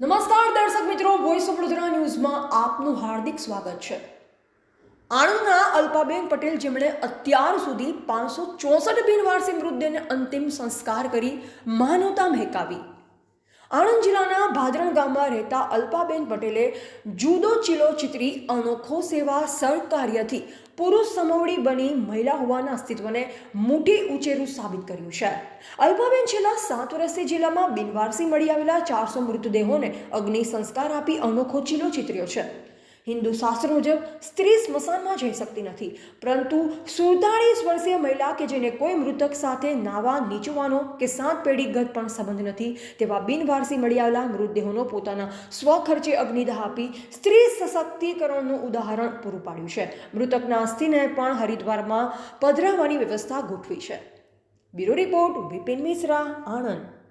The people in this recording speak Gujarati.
નમસ્કાર દર્શક મિત્રો વોઇસ ઓફ વડોદરા ન્યૂઝમાં આપનું હાર્દિક સ્વાગત છે. આણંદના અલ્પાબેન પટેલ જેમણે અત્યાર સુધી પાંચસો ચોસઠ બિનવારસી મૃતદેહને અંતિમ સંસ્કાર કરી માનવતા મહેકાવી. આણંદ જિલ્લાના ભાદરણ ગામમાં રહેતા અલ્પાબેન પટેલે જુદો ચીલો ચિત્રી અનોખો સેવા સહકાર્યથી પુરુષ સમવડી બની મહિલા હોવાના અસ્તિત્વને મોટી ઉચેરું સાબિત કર્યું છે. અલ્પાબેન છેલ્લા સાત વર્ષથી જિલ્લામાં બિનવારસી મળી આવેલા ચારસો મૃતદેહોને અગ્નિ સંસ્કાર આપી અનોખો ચીલો ચિત્ર્યો છે. હિન્દુ શાસ્ત્ર મુજબ સ્ત્રી સ્મશાનમાં જઈ શકતી નથી. પરંતુ સુડતાળીસ વર્ષીય મહિલા કે જેને કોઈ મૃતક સાથે નાવા, નીચવાનો કે સાત પેઢી ગત પણ સંબંધ નથી, તેવા બિનવારસી મળી આવેલા મૃતદેહોનો પોતાના સ્વખર્ચે અગ્નિદાહ આપી સ્ત્રી સશક્તિકરણનું ઉદાહરણ પૂરું પાડ્યું છે. મૃતકના અસ્થિને પણ હરિદ્વારમાં પધરાવવાની વ્યવસ્થા ગોઠવી છે. Bureau report Vipin Mishra, Anand.